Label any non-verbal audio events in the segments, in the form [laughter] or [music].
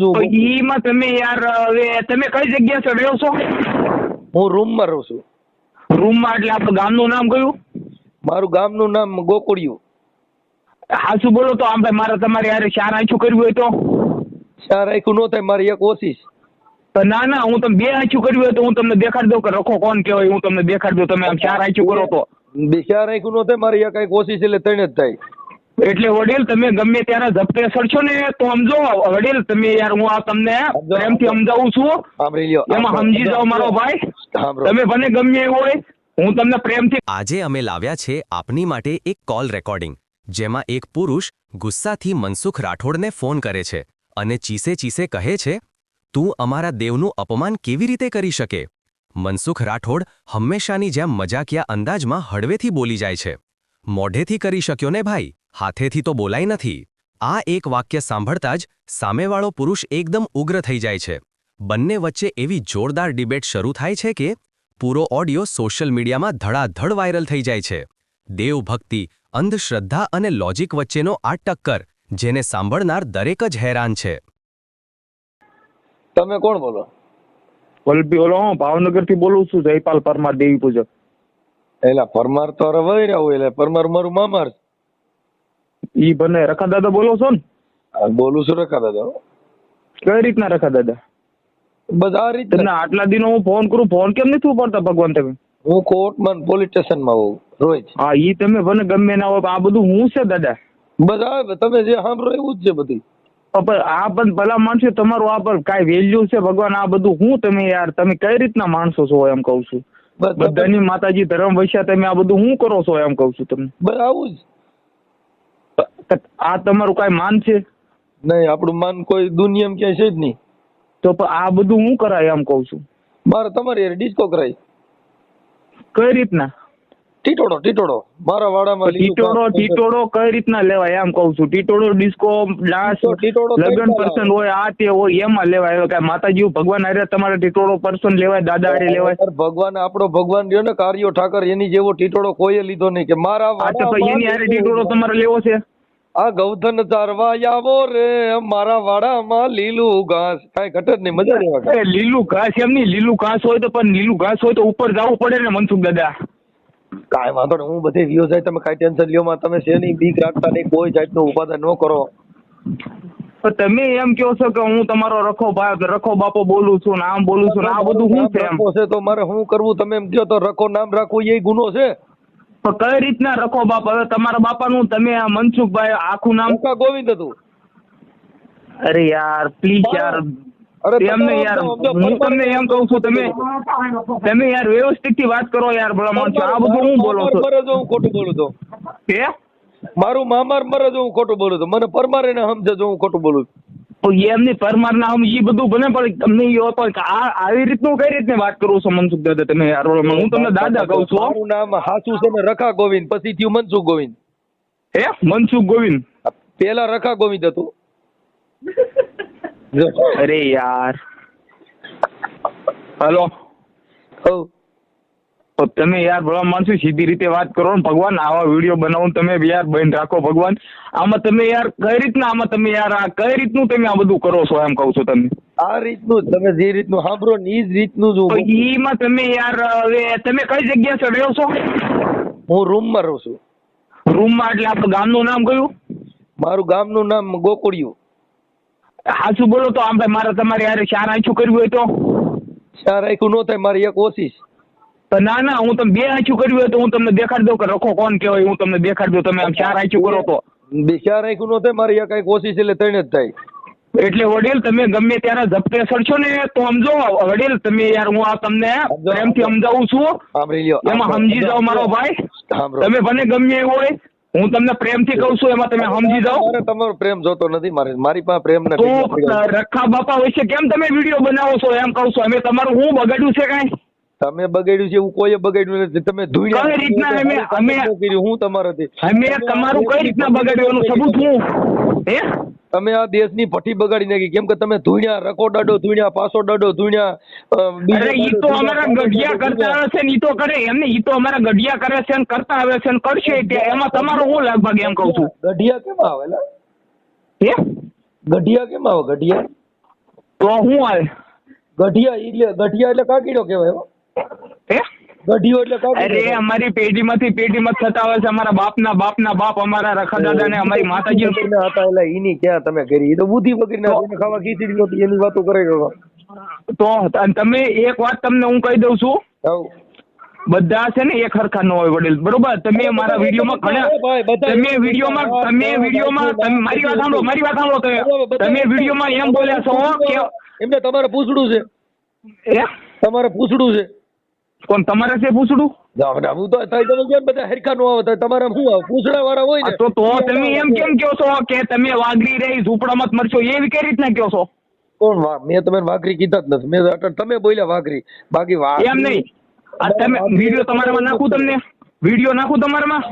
છું ઈમાં તમે યાર હવે તમે કઈ જગ્યા ચડ્યો છો? હું રૂમમાં રહું છું. રૂમમાં એટલે આપણું ગામનું નામ કયું? મારું ગામનું નામ ગોકુળિયું. હાસુ બોલો તો આમ ભાઈ મારે તમારે યાર ચાર આંચું કરવું હોય તો? ચાર આખું ન થાય મારી એક ઓછી ના ના હું તમને બે આંચું કર્યું હોય તો હું તમને દેખાડી દઉં કે રખો કોણ કહેવાય હું તમને દેખાડી દઉં તમે આમ ચાર આંચું કરો તો. બે ચાર આખું ન થાય મારી એક આંખ ઓછી છે એટલે ત્રણ જ થાય. એટલે વડીલ તમે ગમે ત્યારે ઝપટે સડશો ને તો સમજો. વડીલ તમે યાર હું આ તમને પ્રેમથી સમજાવું છું. એમાં સમજી જાઓ મારો ભાઈ. તમે ભલે ગમે એવું હોય હું તમને પ્રેમથી આજે અમે લાવ્યા છે આપની માટે એક કોલ રેકોર્ડિંગ જેમાં એક પુરુષ ગુસ્સાથી મનસુખ રાઠોડને ફોન કરે છે અને ચીસે ચીસે કહે છે તું અમારા દેવનું અપમાન કેવી રીતે કરી શકે? મનસુખ રાઠોડ હંમેશાની જેમ મજાકિયા અંદાજમાં હળવેથી બોલી જાય છે. મોઢેથી કરી શક્યો ને ભાઈ? હાથેથી તો બોલાય નથી. આ એક વાક્ય સાંભળતા જ સામેવાળો પુરુષ એકદમ ઉગ્ર થઈ જાય છે. બંને વચ્ચે એવી જોરદાર ડિબેટ શરૂ થાય છે કે પૂરો ઓડિયો સોશિયલ મીડિયામાં ધડાધડ વાયરલ થઈ જાય છે. દેવભક્તિ અંધશ્રદ્ધા અને લોજિક વચ્ચેનો આ ટક્કર જેને સાંભળનાર દરેક જ હેરાન છે. તમે કોણ બોલો? ઓલો હું ભાવનગરથી બોલું છું જયપાલ પરમાર દેવી પૂજક. એલા પરમાર તો હવે વહી રહ્યા હોય એટલે પરમાર મારું મામાર છે. ઈ બને રખા દાદા બોલો છો ને? આ બોલું છું રખા દાદા કઈ રીતના રખા દાદા બધા રીતે તમને આટલા દિનો હું ફોન કરું ફોન કેમ નથી ઉપાડતા ભગવાન તમે? હું કોર્ટમાં પોલીસ સ્ટેશનમાં હોઉં રોજ. હા ઈ તમે ભલે ગમે ના હોય પણ આ બધું હું છે દાદા? બધા તમે જે સાંભળો એવું જ છે બધી. પણ આ પણ ભલા માણસો તમારું આ પર કાંઈ વેલ્યુ છે ભગવાન? આ બધું હું તમે યાર તમે કઈ રીતના માણસો છો એમ કહું છું? બસ બધાની માતાજી ધર્મ વૈશ્યા તમે આ બધું હું કરો છો એમ કહું છું તમને. તો આ તમારું કઈ માન છે? નહીં આપણું માન કોઈ દુનિયામાં ક્યાંય છે જ નહીં. તો પણ આ બધું હું કરાય એમ કહું છું. મારે તમારી ડિસ્કો કરાય. કઈ રીતના? ટીટોડો ટીટોડો. મારા વાડામાં ટીટોડો ટીટોડો કઈ રીતના લેવાય એમ કહું છું. ટીટોડો ડિસ્કો ડાન્સ કઈ પર્સન હોય આ તે હોય એમાં લેવાય. કાંઈ માતાજી ભગવાન આરે તમારે ટીટોડો પર્સન લેવાય દાદા આરે લેવાય. ભગવાન આપણો ભગવાન રહ્યો ને કાર્યો ઠાકર એની જેવો ટીટોડો કોઈએ લીધો નહીં કે મારા એની આરે ટીટોડો તમારે લેવો છે? આ ગૌધન તારવા આવો રે મારા વાડામાં લીલું ઘાસ. કઈ ઘટે જ નહીં મજા લેવા લીલું ઘાસ એમ નહીં લીલું ઘાસ હોય તો પણ લીલું ઘાસ હોય તો ઉપર જવું પડે ને મનસુખ દાદા. કાંઈ વાંધો નહીં હું બધે વ્યો જાય તમે કાંઈ ટેન્શન લ્યો માં તમે શેની બીક રાખતા નહીં કોઈ જાતનું ઉપાદન ન કરો. પણ તમે એમ કહો છો કે હું તમારો રખો ભાઈ રખો બાપો બોલું છું ને આમ બોલું છું ને આ બધું શું છે એમ? છે તો મારે શું કરવું? તમે એમ કહો તો રખો નામ રાખવું એ ગુનો છે. પણ કઈ રીતના રખો બાપ? હવે તમારા બાપાનું તમે આ મનસુખભાઈ આખું નામ ગોવિંદ હતું. અરે યાર પ્લીઝ યાર. અરે એમ યાર હું તમને એમ કહું છું તમે તમે યાર વ્યવસ્થિતથી વાત કરો યાર ભલા માણસો આ બધું હું બોલો મામાર મરે જો હું ખોટું બોલું તો હે? મારું મામાર મરે જો હું ખોટું બોલું તો મને પરમારે ને સમજે જો હું ખોટું બોલું છું. તો એમની પરમાર ના ઈ બધું બને પણ તમને ઈ પણ કે આ આવી રીતનું કઈ રીતની વાત કરું છું મનસુખ દાદા તમે યાર હું તમને દાદા કહું છું હો. મારું નામ હાસુ છે ને રખા ગોવિંદ પછી થયું મનસુખ ગોવિંદ. હે? મનસુખ ગોવિંદ. પેલા રખા ગોવિંદ હતું. જો. અરે યાર. હલો. તમે યાર ભલા માણસો સીધી રીતે વાત કરો ને ભગવાન આવા વીડિયો બનાવો તમે યાર બંધ રાખો ભગવાન. આમાં તમે યાર કઈ રીતના આમાં તમે યાર આ કઈ રીતનું તમે આ બધું કરો છો એમ કહું છું તમે આ રીતનું તમે જે રીતનું સાંભળો ને એ જ રીતનું જ એમાં તમે યાર હવે તમે કઈ જગ્યા ચડ્યો છો? હું રૂમમાં રહું છું. રૂમમાં એટલે આપણું ગામનું નામ કયું? મારું ગામનું નામ ગોકુળિયું. હાચું બોલો તો આમ ભાઈ મારે તમારે યાર ચાર આંચું કરવું હોય તો? ચાર આંખું નો થાય મારી એક ઓછી તો ના ના હું તમને બે આંચું કરવી હોય તો હું તમને દેખાડી દઉં કે રખો કોણ કહેવાય હું તમને દેખાડી દઉં તમે આમ ચાર આંચું કરો તો. બે ચાર આંખું નો થાય મારી એક આંખ ઓછી છે એટલે ત્રણ જ થાય. એટલે વડીલ તમે ગમે ત્યારે ઝપટે સડશો ને તો સમજો વડીલ તમે યાર હું આ તમને પ્રેમથી સમજાવું છું. એમાં સમજી જાઓ મારો ભાઈ. તમે ભલે ગમે એવું હોય હું તમને પ્રેમથી કહું છું એમાં તમે સમજી જાઓ. મારે તમારો પ્રેમ જોતો નથી. મારે મારી પાસે પ્રેમ તો રખા બાપા વિશે કેમ તમે વીડિયો બનાવો છો? એમ કહું છું અમે તમારું હું બગાડ્યું છે કાંઈ? તમે બગાડ્યું છે એવું કોઈ બગાડ્યું નથી. તમે ધોઈ કઈ રીતના અમે- અમે- હું તમારાથી. અમે તમારું કઈ રીતના બગાડ્યું? એનું સબૂત હું હે? તમે આ દેશની ભઠ્ઠી બગાડી નાખી. કેમ કે તમે ધૂણ્યા રકો ડાડો ધૂણ્યા પાસો ડાડો ધૂણ્યા અરે ઈ તો અમારા ગઢિયા કરતા આવે છે ને ઈ તો કરે એમ ને ઈ તો અમારા ગઢિયા કરે છે ને કરતા આવે છે ને કરશે કે એમાં તમારો શું લાગભાગ એમ કહું છું? ગઢિયા કેમ આવે લા? હે? ગઢિયા કેમ આવે ગઢિયા? તો હું આવે? ગઢિયા એટલે ગઢિયા એટલે કાકીડો કહેવાય હો. હે ગઢિયો એટલે અરે અમારી પેઢીમાંથી પેઢીમાં થતા હોય છે. અમારા બાપના બાપના બાપ અમારા રખા દાદા ને અમારી માતાજી હતા એટલે એની ક્યાં તમે કરી? એ તો બુદ્ધિ વગર ના ખાવા ખીચડી નહોતી એની વાતો કરે તો તમે એક વાત તમને હું કહી દઉં છું. બધા છે ને એક હરખા ન હોય વડીલ. બરોબર? તમે મારા વિડીયોમાં ઘણા તમે વિડીયોમાં તમે વિડીયોમાં મારી વાત સાંભળો મારી વાત સાંભળો તમે. તમે વિડીયોમાં એમ બોલ્યા છો કે એમને તમારે પૂછડું છે. તમારે પૂછડું છે. કોણ તમારે છે પૂછડું? હું તો તમે કેમ બધા હરખા નો આવે તઈ શું આવે? પૂછડા વાળા હોય ને. તો તો તમે એમ કેમ કહો છો કે તમે વાગરી રહી ઝૂંપડામાં જ મરશો? એવી કઈ રીતના કહો છો? કોણ મેં તમે વાઘરી કીધા જ નથી. મેં તમે બોલ્યા વાઘરી. બાકી એમ નહીં. આ તમે વીડિયો તમારામાં નાખું તમને? વીડિયો નાખું તમારામાં?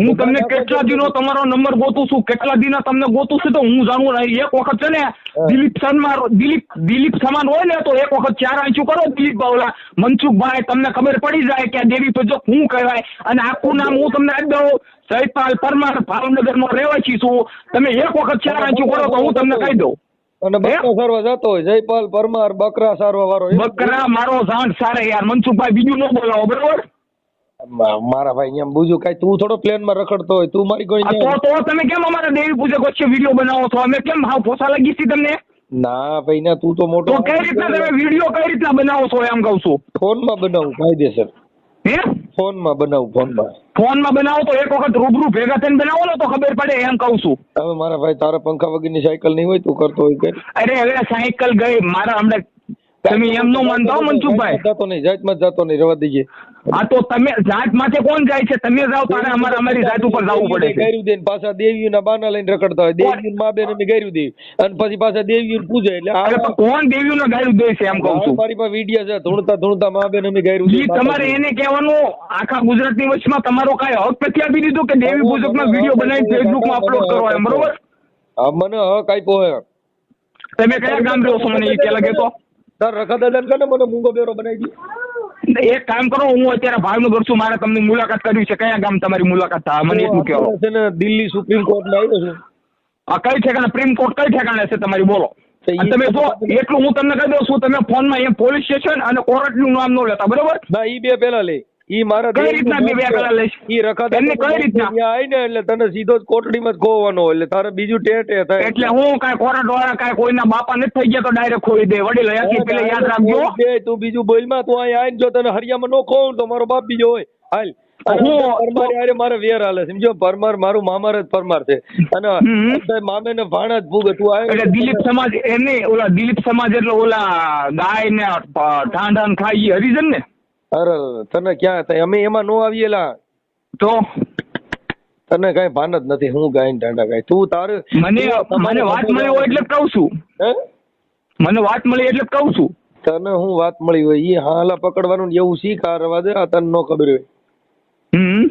હું તમને કેટલા દિનો તમારો નંબર ગોતું છું? કેટલા દિના તમને ગોતું છું તો હું જાણું નહીં. એક વખત છે ને દિલીપ સમાન દિલીપ દિલીપ સમાન હોય ને તો એક વખત ચાર આંચું કરો દિલીપ બાવલા. મનસુખભાઈ તમને ખબર પડી જાય કે દેવી પૂજક હું કહેવાય? અને આખું નામ હું તમને આપી દઉં. જયપાલ પરમાર ભાવનગર નો રહેવાસી છું. તમે એક વખત ચાર આંચું કરો તો હું તમને કહી દઉં. અને બકરા સારવા જતો હોય જયપાલ પરમાર બકરા સારવા વાળો. બકરા મારો જાણ સારે યાર. મનસુખભાઈ બીજું ન બોલાવો બરોબર? મારા ભાઈ એમ બીજું કઈ તું થોડો પ્લેનમાં રખડતો હોય તું મારી કોઈ તો તો તમે કેમ અમારા દેવી પૂજક વચ્ચે વીડિયો બનાવો છો? અમે કેમ હાવ પોસા લાગી છે તમને? ના ભાઈ ના તું તો મોટો તો કઈ રીતના તમે વીડિયો કઈ રીતના બનાવો છો એમ કહું છું? ફોનમાં બનાવું કાયદેસર. હે? ફોનમાં બનાવું ફોનમાં ફોનમાં બનાવો તો એક વખત રૂબરૂ ભેગા થઈને બનાવો ને તો ખબર પડે એમ કહું છું. હવે મારા ભાઈ તારા પંખા વગરની સાયકલ નહીં હોય તું કરતો હોય કે? અરે હવે સાયકલ ગઈ મારા હમણાં તમે એમ નો માનતા મનસુખભાઈ. જતો નહીં જાતમાં જાતો નહીં રવા દઈએ આ તો તમે જાત માથે કોણ જાય છે? તમે જાવ તારે અમારે અમારી જાત ઉપર જવું પડે છે. ગાયરું દેન પાછા પાછા દેવીઓના બાના લઈને રખડતા હોય. દેવીઓ મા બેન અમે ગાયરું દેવી અને પછી પાછા દેવીઓ પૂજે એટલે આ કોણ દેવીઓ નો દેવીઓને દે છે એમ કહું છું? મારી પાસે વિડિયો છે. ધૂણતા ધૂણતા મા બેન અમે ગાયરું દેવી તમારે એને કહેવાનું આખા ગુજરાતની વચમાં તમારો કાય હક નથી આપી દીધો કે દેવી પૂજકનો વીડિયો ફેસબુકમાં અપલોડ કરો એમ બરોબર? હા મને હક આપ્યો હે. તમે કયા ગામ રહો છો મને એ પેલા કહેતો તાર રખા દાદા ને મને મૂંગો બેરો બનાવી દે? એક કામ કરો હું અત્યારે ભાવનગર છું મારે તમને મુલાકાત કરવી છે. કયા ગામ તમારી મુલાકાત થાય? મને એટલું કહો છે ને દિલ્હી સુપ્રીમ કોર્ટમાં આવ્યો છું. આ કઈ ઠેકાણે? પ્રીમ કોર્ટ કઈ ઠેકાણે છે તમારી? બોલો. તમે જો એટલું હું તમને કહી દઉં છું તમે ફોનમાં એમ પોલીસ સ્ટેશન અને કોર્ટનું નામ ન લેતા બરોબર? ના ઈ બે પેલા લે. ઈ મારા કઈ રીતના બે નામ લઈશ? ઈ રખા એમને કઈ રીતના? આવીને એટલે તને સીધો જ કોટડીમાં જ ખોવાનો એટલે તારે બીજું ટેટે થાય. એટલે હું કાંઈ કોરટ વાળા કાંઈ કોઈના બાપા નથી થઈ ગયા તો ડાયરેક્ટ ખોઈ દે. વડીલ અહીંયાથી પેલે યાદ રાખજો બે તું બીજું બોલમાં તું અહીં આવીને જો તને હરિયામાં નો ખોઉં તો મારો બાપ બીજો હોય. હાલ. હું- પરમાર હારે મારે વેર હાલે સમજો પરમાર મારું મામાર જ પરમાર છે. અને મામે ને ભાણા જ ભૂગે. તું આવે એટલે દિલીપ સમાજ એમને ઓલા દિલીપ સમાજ એટલે ઓલા ગાય ને ઢાંઢ ખાઈ હરિજન ને અરે તને ક્યાં અમે એમાં નો આવીએલા તો? તને કઈ ભાન જ નથી હું ગાયને ટાંડા ગાય તું તારે મને મને વાત મળી હોય એટલે કહું છું. હે? મને વાત મળી એટલે કહું છું. તને હું વાત મળી હોય ઈ હાલા પકડવાનું એવું શીખ આ રવા દે? આ તને નો ખબર હોય. હમ.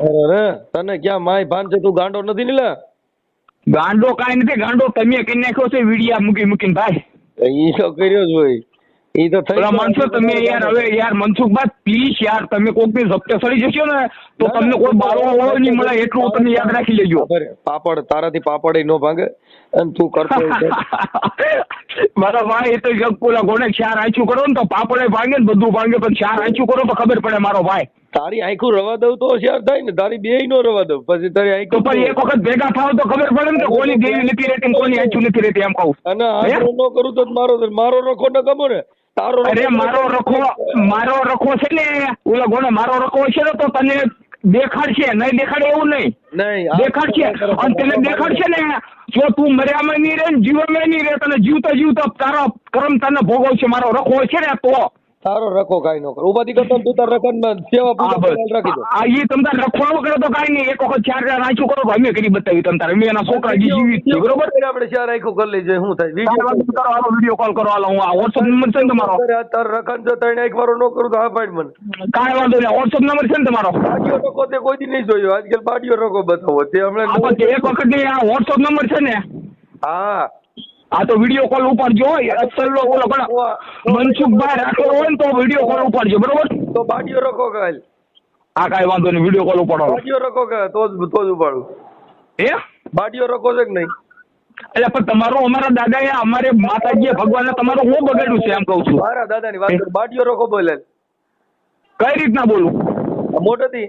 અરે તને ક્યાં માય ભાન છે? તું ગાંડો નથી ને ગાંડો કાઈ નથી ગાંડો તમે કઈ નાખ્યો છે વિડિયા મૂકી મૂકીને ભાઈ. ઈ તો કર્યો જ હોય. ઈ તો થઈ માનસો તમે યાર હવે યાર મનસુખભાઈ પ્લીઝ યાર તમે કોકની ઝપટે સડી જશો ને તો તમને કોઈ બારો વાળો નહીં મળે એટલું તમે યાદ રાખી લેજો. પાપડ તારાથી પાપડ નો ભાંગે. અને તું કરતો [laughs] મારા ભાઈ એ તો પોલા ગોણે ચાર આંચું કરો ને તો પાપડે ભાંગે ને બધું ભાંગે પણ ચાર આંચું કરો તો ખબર પડે મારો ભાઈ. તારી આંખું રવા દઉં તો હોશિયાર થાય ને તારી બે નો રવા દઉં. પછી તારી આંખો પણ એક વખત ભેગા થાવ તો ખબર પડે ને કોની દેવી નથી રહેતી કોની આંચું નથી રહેતી એમ કહું. અને? આંખો નો કરું તો મારો મારો રખો ન ગમો ને. તારો અરે મારો રખો મારો રખો છે ને ઓલા ગોણે મારો રખો છે ને તો તને દેખાડશે નહીં દેખાડે એવું નહીં. નહીં દેખાડશે. અને તને દેખાડશે ને જો તું મર્યામાં નહીં રહે ને જીવનમાં નહીં રહે તને જીવતા જીવતા તારો કર્મ તને ભોગવશે મારો રખો છે ને તો. તારો રખો કાઈ નો કરો. ઉપાધિ કરતો તું તાર રખન સેવા પૂજા. રાખી દો. આ ઈ તમ તાર રખવાનું કરે તો કાંઈ નહીં. એક વખત ચાર ચાર રાખ્યું કરો ભાઈ અમે કરી બતાવી તમ તારે. મેં એના છોકરા જે જીવિત છે બરોબર? આપણે ચાર રાખ્યું કરી લેજે શું થાય? વિડિયો કરો હાલો વિડિયો કોલ કરો હાલો હું આ વોટ્સઅપ નંબર છે તમારો? તાર રખન જો ત્રણ એક વાળો નો કરું તો હા પાડ મને. કાઈ વાંધો નહીં વોટ્સઅપ નંબર છે ને તમારો? બાડીઓ રખો તે કોઈ દી નહીં જોયો. આજકાલ બાડીઓ રખો બતાવો. તે હમણાં એક વખત આ વોટ્સઅપ નંબર છે ને? હા. આ તો વીડિયો કોલ ઉપાડજો અસલનો ઓલો ઘણા મનસુખભાઈ રાખેલો હોય ને તો વીડિયો કોલ ઉપાડજો બરોબર? તો બાડીઓ રખો કાલ આ કાંઈ વાંધો નહીં વીડિયો કોલ ઉપાડો. બાડીઓ રખો કે તો જ તો જ ઉપાડું. હે? બાડીઓ રખો છે કે નહીં? એટલે પણ તમારો અમારા દાદા એ અમારે માતાજીએ ભગવાન તમારું હું બગાડ્યું છે એમ કહું છું? મારા દાદાની વાત બાટીઓ રખો બોલે. કઈ રીતના બોલું? મોટેથી.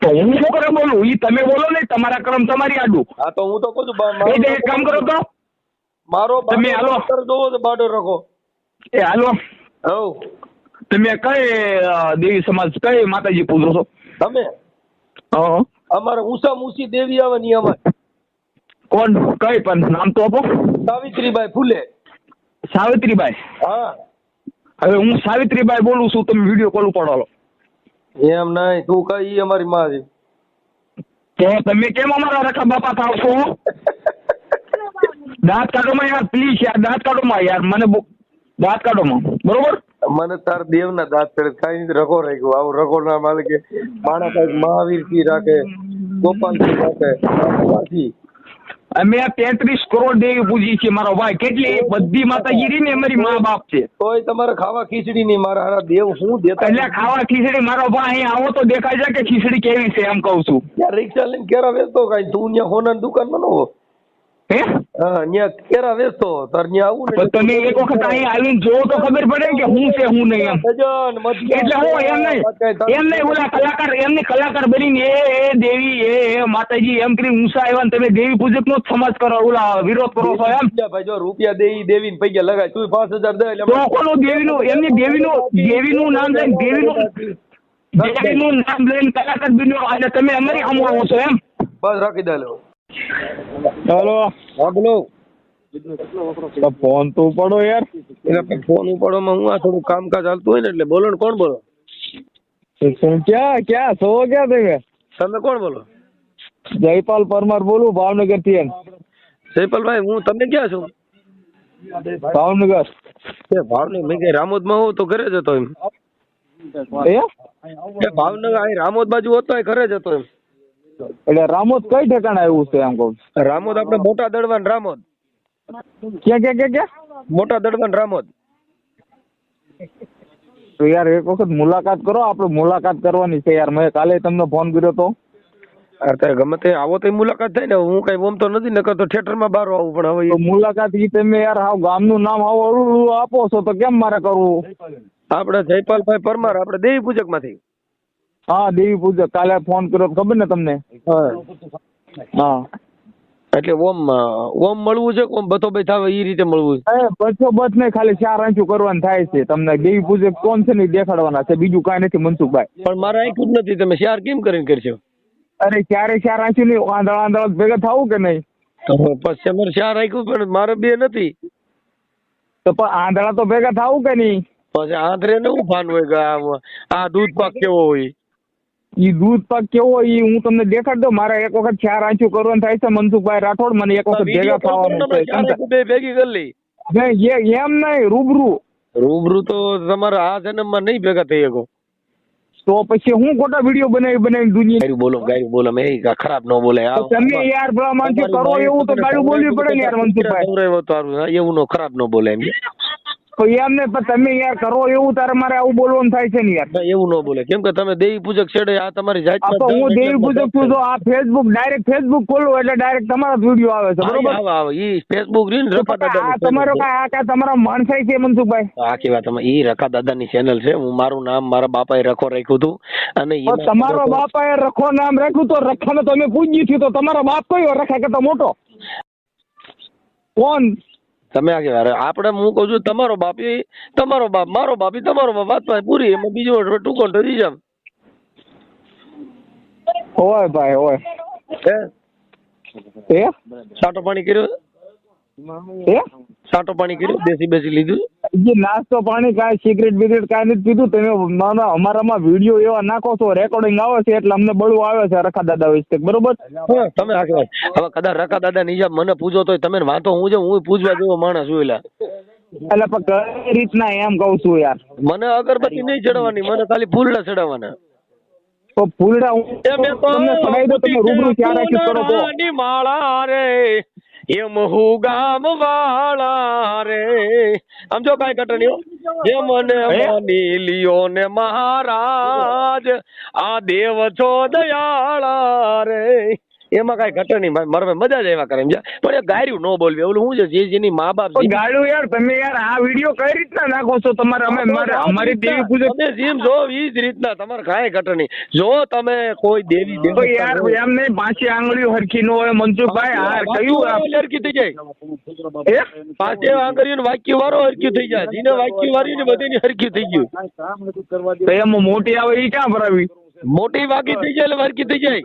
તો હું શું કરે બોલું? ઈ તમે બોલો ને તમારા ક્રમ તમારી આડું. હા તો હું તો કહું છું એક કામ કરો તો? મારો તમે હાલો. બાટો જોવો તો બાટો રાખો. એ હાલો. હવ. તમે કઈ દેવી સમાજ કઈ માતાજી પૂજો છો? તમે? હં. અમારે ઉષા મુસી દેવી આવે ની અમારે. કોણ? કઈ પણ નામ તો આપો. સાવિત્રીબાઈ ફૂલે. સાવિત્રીબાઈ? હા. હવે હું સાવિત્રીબાઈ બોલું છું તમે વીડિયો કોલ ઉપાડો એમ નહીં તું કઈ અમારી માં તો તમે કેમ અમારા રખા બાપા થાવ છો? દાંત કાઢોમાં યાર પ્લીઝ યાર દાંત કાઢોમાં યાર મને દાંત કાઢોમાં બરોબર? મને તાર દેવના દાંત ચડે કાંઈ રગો રખો રાખ્યો આવું રગો ના માલે કે માણા કંઈક મહાવીરથી રાખે ગોપાલથી રાખે અમે તેત્રીસ કરોડ દેવી પૂજી છે મારો ભાઈ. કેટલી બધી માતાજી રહી ને મારી મા બાપ છે. તોય તમારે ખાવા ખીચડી નહીં મારા હારા દેવ હું દેતા એટલે ખાવા ખીચડી મારો ભાઈ અહીં આવો તો દેખાય છે કે ખીચડી કેવી છે એમ કહું છું. યાર રિક્ષા લઈને કેરા વેચતો કાંઈ તું ત્યાં હોનાની દુકાનમાં ન હો. હે? ત્યાં કેરા વેચતો તાર આવું તો તમે એક વખત અહીં આવીને જોવો તો ખબર પડે કે હું છે હું નહીં એમ. એટલે હું એમ નહીં એમ નહીં ઓલા કલાકાર એમની કલાકાર બનીને એ એ દેવી એ એ માતાજી એમ કરી ઊંસા આવ્યા ને તમે દેવી પૂજક નો સમાજ કરો ઓલા વિરોધ કરો છો એમ. ભાઈ જો રૂપિયા દેવી દેવી ને પૈસા લગાય તું પાંચ હજાર દે એટલે તો કોનું દેવીનું એમની દેવીનું દેવીનું નામ લઈને દેવીનું દેવીનું નામ લઈને કલાકાર બન્યો અને તમે અમારી સાંભળો છો એમ. બસ રાખી દે લો ચાલો. હા બોલો. ફોન તો ઉપાડો યાર. એટલે ફોન ઉપાડવામાં હું આ થોડું કામકાજ ચાલતું હોય ને એટલે બોલો ને કોણ બોલો? ક્યાં ક્યાં છો ક્યાં તમે? તમે કોણ બોલો? જયપાલ પરમાર બોલું ભાવનગરથી એમ. જયપાલભાઈ હું તમે ક્યાં છો? ભાવનગર. ભાવનગર મેં કઈ રામોદમાં હોઉં તો ઘરે જ હતો એમ. ભાવનગર અહીં રામોદ બાજુ હતો ઘરે જ હતો એમ. એટલે રામોદ કઈ ઠેકાણે આવ્યું છે એમ કહું રામોદ આપણે મોટા દળવાન રામોદ. ક્યાં ક્યાં ક્યાં ક્યાં? મોટા દળવાન રામોદ. તો યાર એક વખત મુલાકાત કરો આપણે મુલાકાત કરવાની છે યાર. મેં કાલે તમને ફોન કર્યો તો. અત્યારે ગમે તે આવો તો મુલાકાત થાય ને. હું કઈ ઓમ તો નથી નકર તો થિયેટરમાં બાર આવું પણ હવે મુલાકાત ઈ તમે યાર હાવ ગામનું નામ હાવ અવળું આપો છો તો કેમ મારે કરવું? આપણે જયપાલભાઈ પરમાર આપણે દેવી પૂજકમાંથી હા દેવી પૂજક કાલે ફોન કર્યો ખબર ને તમને? હા. એટલે ઓમ ઓમ મળવું છે ઓમ બતો બે થાવે એ રીતે મળવું છે? બસો બસ નહીં ખાલી ચાર આંચું કરવાનું થાય છે. તમને દેવી પૂજક કોણ છે ને દેખાડવાના છે. બીજું કાંઈ નથી મનસુખભાઈ. પણ મારે આંખ્યું જ નથી. તમે શેર કેમ કરીને કરશો? અરે ચારે ચાર આંચું નહીં આંધળ આંધળ ભેગા થવું કે નહીં? પછી અમારે શેર આંખ્યું પણ મારે બે નથી. તો પણ આંધળા તો ભેગા થવું કે નહીં? પછી આંધળે ને હું ભાન હોય આ દૂધ પાક કેવો હોય? ઈ દૂધ પાક કેવો એ ઈ હું તમને દેખાડ દઉં. મારે એક વખત ચાર આંચું કરવાનું થાય છે મનસુખભાઈ રાઠોડ મને એક વખત ભેગા થવાનું છે. ભેગી કરી એમ નહીં રૂબરૂ. રૂબરૂ તો તમારા આ જન્મમાં નહીં ભેગા થઈ શકો. તો પછી હું ખોટા વીડિયો બનાવી બનાવી દુનિયા ગાયું બોલો ગાયું બોલો મેં એ ખરાબ ન બોલે. તમે યાર ભલા માનસી કરો એવું તો ગાયું બોલવી પડે ને યાર મનસુખભાઈ. એવું નો ખરાબ ન બોલે એમ તો એમ ને તમે યાર કરો એવું તારે મારે આવું બોલવાનું થાય છે ને યાર. એવું ન બોલે. કેમ કે તમે દેવી પૂજક છેડે આ તમારી જાત તો હું દેવી પૂજક છું તો આ ફેસબુક ડાયરેક્ટ ફેસબુક ખોલું એટલે ડાયરેક્ટ તમારા જ વીડિયો આવે છે બરોબર? આવે આવે. ઈ ફેસબુક રીન રખા દાદા આ તમારો channel આ કા તમારા માણસાઈ છે મનસુખભાઈ? આખી વાત તમે ઈ રખા દાદાની ચેનલ છે. હું મારું નામ મારા બાપાએ રખો રાખ્યું હતું. અને તો તમારો બાપા બાપાએ રખો નામ રાખ્યું તો રખાને તમે પૂજ્યું થયું તો તમારો બાપ કયો રખા કરતા મોટો? કોણ? તમે આ કહેવાય આપણે હું કહું છું તમારો બાપી તમારો બાપ મારો બાપી તમારો બાપ વાત પૂરી એમાં બીજું ટૂંકો ઠરી જામ હોય ભાઈ હોય હે? એ સાટો પાણી કર્યો? સાટો પાણી કર્યું? બેસી બેસી લીધું? જે નાસ્તો પાણી કાંઈ સિગરેટ બિગરેટ કાંઈ નથી પીધું તમે અમારામાં વીડિયો એવા નાખો છો રેકોર્ડિંગ આવે છે એટલે અમને બળવું આવે છે રખા દાદા વિશે બરોબર? તમે હવે કદાચ રખા દાદા નિજા મને પૂછો તો તમે વાંધો હું છે હું પૂછવા જેવો માણસ છું એલા. એટલે પણ કઈ રીતના એમ કહું છું યાર. મને અગરબત્તી નહીં ચડવાની મને ખાલી ફૂલડા ચડાવવાના. તો ફૂલડા હું તમને સડાઈ દો તમે રૂબરૂ ક્યાં કરો તો માળા રે. એમ હું ગામ વાળા રે. આમ જો કાંઈ કટણીઓ એ મને? માની લિયો ને મહારાજ. આ દેવ છો દયાળા રે. એમાં કઈ ઘટે નહીં. મારે મજા જ એવા કરે એમ પણ એ ગાયું ન બોલવી. ઓલું શું છે? જે જેની મા બાપ ગાયું યાર તમે યાર આ વીડિયો કઈ રીતના નાખો છો? તમારે અમે અમારી દેવી પૂજા તમે જેમ જો એ જ રીતના. તમારે કાંઈ ઘટે નહીં. જો તમે કોઈ દેવી દેવી યાર એમ નહીં પાંચી આંગળીઓ હરખી નો હોય મનસુખભાઈ આ કયું આ- હરકી થઈ જાય? પાંચે આંગળીઓનું વાક્ય વાળો હરખ્યું થઈ જાય. જેને વાક્ય વાળી ને બધીની હરખ્યું થઈ ગયું. એમાં મોટી આવે એ ક્યાં ભરાવી? મોટી વાકી થઈ જાય વારકી થઈ જાય.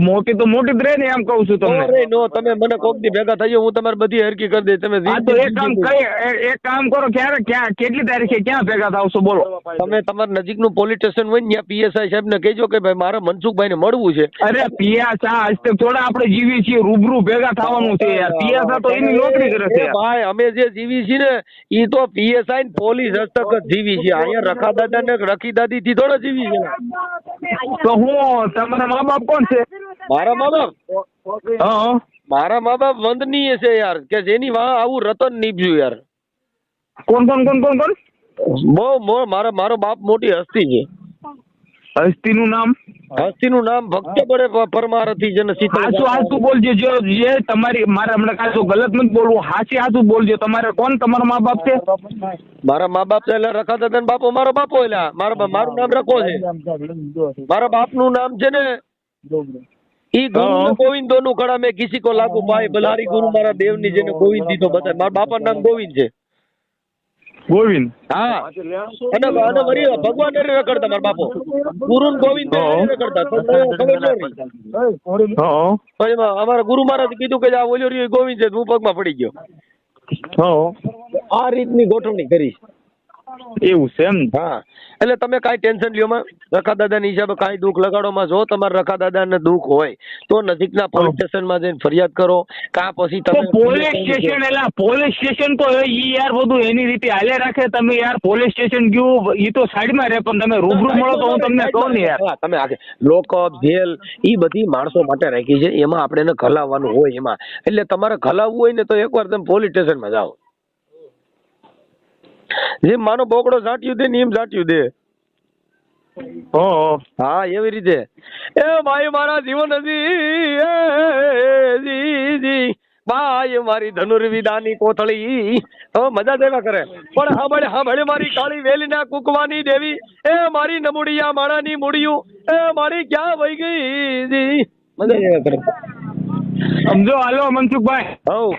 મોટી તો મોટી જ રહે ને એમ કહું છું તમને. નો તમે મને કોક દી ભેગા થઈ હું તમારી બધી હરકી કરી દઈ તમે એક કામ એક કામ કરો ક્યારે ક્યાં કેટલી તારીખે ક્યાં ભેગા થાવશો બોલો. તમે તમારા નજીકનું પોલીસ સ્ટેશન હોય ને ત્યાં પીએસઆઈ સાહેબ ને કહેજો કે ભાઈ મારે મનસુખભાઈ ને મળવું છે. અરે પીએસઆઈ આજ થોડા આપણે જીવીએ છીએ રૂબરૂ ભેગા થવાનું છે યાર. પિયા તો એની નોકરી કરે છે ભાઈ અમે જે જીવી છીએ ને એ તો પીએસઆઈ પોલીસ હસ્તક જ જીવી છીએ. અહીંયા રખા દાદા ને રખી દાદી થી થોડા જીવી છે તો હું તમારા મા બાપ કોણ છે? મારા મા બાપ હા. મારા મા બાપ વંદનીય છે યાર કે જેની વાહ આવું રતન નીપજ્યું યાર. કોણ કોણ કોણ કોણ કોણ? બહુ મારો મારો બાપ મોટી હસ્તી છે. હસ્તીનું નામ? હસ્તીનું નામ ભક્ત પડે પ- પરમાર હતી જેને શીતળ હાચું હાચું બોલજો જો જે તમારી મારે હમણાં કાચું ગલત નથી બોલવું હાચી હાચું બોલજો. તમારે કોણ તમારા મા બાપ છે? મારા મા બાપ એટલે રખા દાદા બાપો મારો બાપો એટલે મારા મારું નામ રખો છે. મારા બાપનું નામ છે ને ઈ ગુરુ. ગોવિંદો નું કડા મેં કિસી કો લાગુ પાય. બલારી ગુરુ મારા દેવની જેને ગોવિંદ દીધો બધા મારા બાપા નામ ગોવિંદ છે. ગોવિંદ. હા. અને અને વળી ભગવાન ને રખડતા મારા બાપો. ગુરુ ગોવિંદ ને રખડતા તો ખબર હા. પછી અમારા ગુરુ મહારાજ કીધું કે આ ઓલ્યો ગોવિંદ છે હું પગમાં પડી ગયો. હા. આ રીતની ગોઠવણી કરી. એવું છે એમ? હા. એટલે તમે કાંઈ ટેન્શન લ્યો માં. રખા દાદાની હિસાબે કાંઈ દુઃખ લગાડોમાં જો તમારે રખા દાદાને દુઃખ હોય તો નજીકના પોલીસ સ્ટેશનમાં જઈને ફરિયાદ કરો. કા પછી તમે પોલીસ સ્ટેશન એટલે પોલીસ સ્ટેશન તો ઈ યાર બધું એની રીતે હાલે રાખે. તમે યાર પોલીસ સ્ટેશન ગયું ઈ તો સાઈડમાં રહે પણ તમે રૂબરૂ મળો તો હું તમને કહું ને યાર. તમે આગે લોકઅપ જેલ ઈ બધી માણસો માટે રાખી છે. એમાં આપણે એને ખલાવવાનું હોય એમાં. એટલે તમારે ખલાવવું હોય ને તો એકવાર તમે પોલીસ સ્ટેશનમાં જાઓ. જેમ માનો બોકડો ઝાંટ્યું દે ને એમ ઝાંટ્યું દે. હો હા એવી રીતે. એ ભાઈ મારા જીવન જી ભાઈ મારી ધનુર્વિદાની કોથળી. હવે મજા દેવા કરે. પણ હાંભળે હાંભળે મારી કાળી વેલીના કુકવાની દેવી. એ મારી નમુડિયા માળાની મૂડિયું. એ મારી ક્યાં વહી ગઈ જી? મજા દેવા કરે. સમજો હાલો મનસુખભાઈ. હવ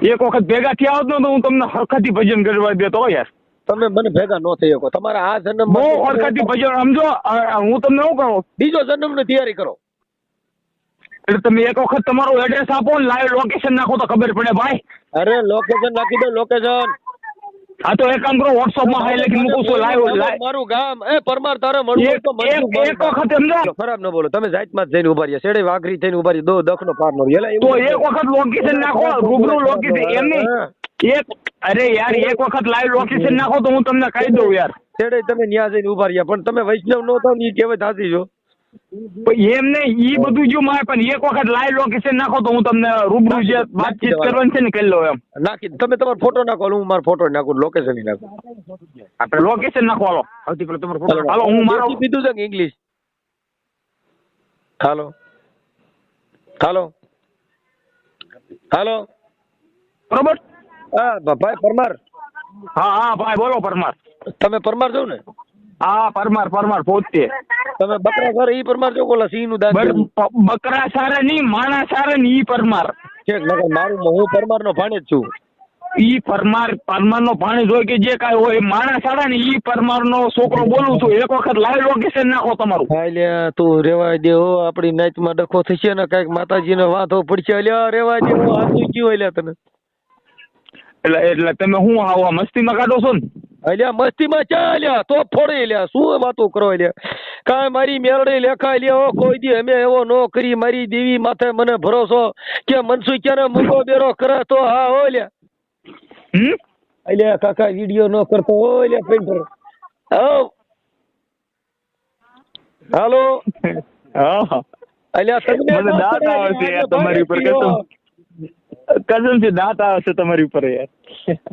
એક વખત ભેગા થયા હોત ને તો હું તમને હરખતી ભજન કરવા દેતો યાર. તમે મને ભેગા ન થઈ શકો તમારા આ જન્મ બહુ હરખતી ભજન સમજો હું તમને શું કહું? બીજો જન્મની તૈયારી કરો. એટલે તમે એક વખત તમારું એડ્રેસ આપો ને લાઈવ લોકેશન નાખો તો ખબર પડે ભાઈ. અરે લોકેશન નાખી દો લોકેશન હા તો એક કામ કરો વોટ્સઅપમાં હાઈ લખી મૂકું છું લાઈવ મારું ગામ એ પરમાર તારે મળવું તો એક-. વખત બોલો, ખરાબ ન બોલો તમે જાતમાં માં જઈને ઊભા રહ્યા શેડે વાઘરી થઈને ઊભા રહી દો દખનો પાર નો એલા તો એક વખત લોકેશન નાખો રૂબરૂ લોકેશન એમની એક અરે યાર એક વખત લાઈવ લોકેશન નાખો તો હું તમને કહી દઉં યાર. શેડે તમે ન્યા જઈને ઊભા રહ્યા પણ તમે વૈષ્ણવ નો થાવ ને એ કહેવત થાતી છો પણ એમ નહીં ઈ બધું જો મારે પણ એક વખત લાઈવ લોકેશન નાખો તો હું તમને રૂબરૂ જે વાતચીત કરવાની છે ને કરી લઉં એમ. નાખી તમે તમારો ફોટો નાખો હું મારો ફોટો નાખું લોકેશન નાખું. આપણે લોકેશન નાખો હાલો. સૌથી પેલો તમારો ફોટો હાલો હું મારો કીધું છે ઇંગ્લિશ હાલો. હાલો. હાલો. બરોબર? હા ભાઈ પરમાર. હા હા ભાઈ બોલો પરમાર. તમે પરમાર છો ને? હા પરમાર પરમાર પોતે. તમે બકરા ઘર ઈ પરમાર છો કોલા સિંહનું દાન બકરા સારા નહીં માણા સારા ને ઈ પરમાર. છે નકર મારું હું પરમાર નો ભાણે જ છું. ઈ પરમાર પરમાર નો ભાણેજ હોય કે જે કાંઈ હોય માણા સારા ને ઈ પરમાર નો છોકરો બોલું છું એક વખત લાઈવ લોકેશન નાખો તમારું. લ્યા તું રેવાય દે હો આપણી નાચમાં ડખો થશે ને કંઈક માતાજી ને વાંધો પડશે એટલે રેવા દે હું હાથું ગયું અલ્યા તને. એટલે એટલે તમે હું આવા મસ્તીમાં કાઢો છો ને? અલ્યા મસ્તીમાં ચા અલ્યા તો ફોડે લ્યા શું વાતો કરો અલ્યા કાંઈ મારી મેરડે લેખાય લ્યા કોઈ દી અમે એવો નો કરી મારી દેવી માથે મને ભરોસો કે મનસુખ ક્યારે મૂકો બેરો કરે તો હા હો લ્યા હમ અલ્યા કાકા વીડિયો નો કરતો હો લ્યા પેન્ટર હો હાલો હા અલ્યા તમને મને દાંત આવે છે તમારી ઉપર કસમ કસમથી દાંત આવે છે તમારી ઉપર યાર.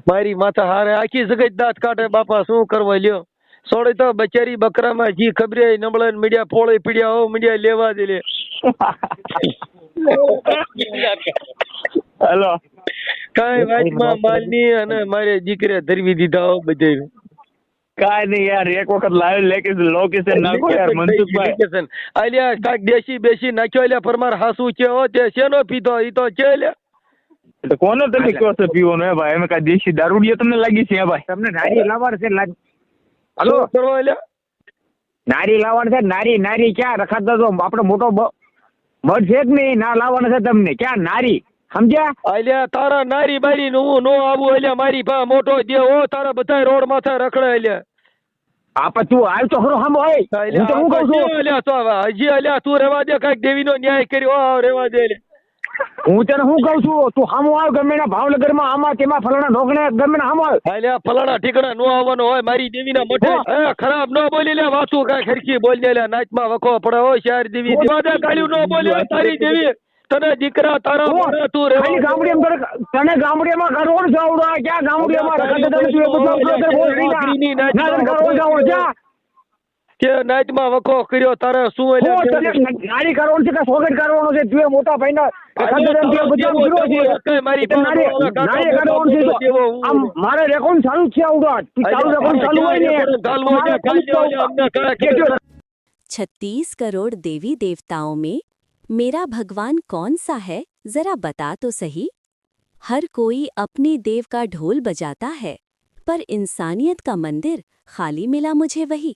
મારી માથા હારે આખી જગત દાંત કાઢે બાપા શું કરવા લ્યો? સોડે તો બચારી બકરામાં જી ખબરે નબળે મીડિયા પોળે પીડ્યા હો મીડિયા લેવા દે લે. હેલો. કાઈ વાતમાં માલની અને મારે દીકરે ધરવી દીધા હો બધે કઈ નહીં યાર એક વખત લાઈવ લેકેશન લોકેશન નાખો યાર મનસુખભાઈ. આલિયા કાક દેશી બેસી નાખ્યો અલ્યા પરમાર હાસુ છે હો તે શેનો પીધો ઈ તો છે લે તો કોને તમે કહો છો પીવાનો હે ભાઈ? એમ કાંઈ દેશી દારૂડિયો તમને લાગી છે હે ભાઈ? તમને નારી લાવવાનું છે લાગ હલો? હલો કરો એટલે નારી લાવવાનું છે? નારી નારી ક્યાં? રખાતા તો આપણો મોટો મઢ છે જ નહીં. ના લાવવાનું છે તમને. ક્યાં? નારી. સમજ્યા? અલ્યા તારા નારી બારી નું હું નો આવું એટલે મારી પા મોટો દે ઓ તારા બધા રોડ માથે રખડે એટલે આ તું આવ તો ખરો હમ હોય હું તો હું કહું છું? અલ્યા તો હજી અલ્યા તું રેવા દે કાંઈક દેવીનો ન્યાય કર્યો રેવા દે લે. હું તને શું કહું છું? તું સામો આવ ગમે ના ભાવનગરમાં આમાં તેમાં ફલાણા ઢોકણે ગમે ના સામો અલ્યા ફલાણા ઠીકણા નો આવવાનો હોય મારી દેવીના મઠે. ખરાબ નો બોલી લે વાતું કાંઈ ખરખી બોલી લે નાચ નાચમાં વખો પડે હોય શહેર દેવી. હો. કાળ્યું નો બોલી તારી દેવી. તને દીકરા તારા તું રે ખાલી ગામડીમાં તને ગામડી માં કરોડ જાવડા ક્યાં ગામડીમાં રખાતા તને તું બધું બોલ ના. ના કરોડ છે ક્યાં કે નાચમાં વખો કર્યો તારે શું હું એટલે તને નારી કરવાનું છે કે સોગટ કરવાનો છે તું એ મોટા ભાઈના રખાતા તને તું એ બધું આમ કર્યો છે કઈ મારી તે નારી નારી કરવાનું છે તો આમ મારે રેકોર્ડ ચાલુ જ છે આવડો આ. તું ચાલુ રેકોર્ડ ચાલુ હોય ને ચાલુ હોય ને, મારે ચાલુ હોય ને, અમને કાંઈ કે જો छत्तीस करोड़ देवी देवताओं में मेरा भगवान कौन सा है जरा बता तो सही हर कोई अपने देव का ढोल बजाता है पर इंसानियत का मंदिर खाली मिला मुझे वही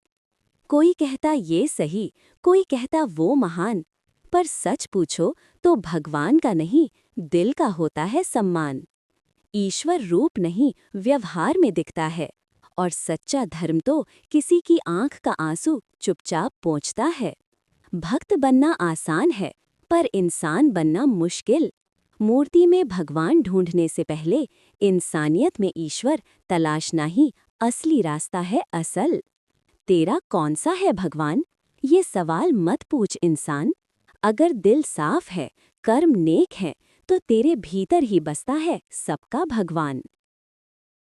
कोई कहता ये सही, कोई कहता वो महान। पर सच पूछो तो भगवान का नहीं, दिल का होता है सम्मान। ईश्वर रूप नहीं, व्यवहार में दिखता है। और सच्चा धर्म तो किसी की आँख का आँसू चुपचाप पहुँचता है। भक्त बनना आसान है, पर इंसान बनना मुश्किल। मूर्ति में भगवान ढूँढने से पहले इंसानियत में ईश्वर तलाशना ही असली रास्ता है असल। तेरा कौन सा है भगवान? ये सवाल मत पूछ इंसान। अगर दिल साफ़ है, कर्म नेक है तो तेरे भीतर ही बसता है सबका भगवान।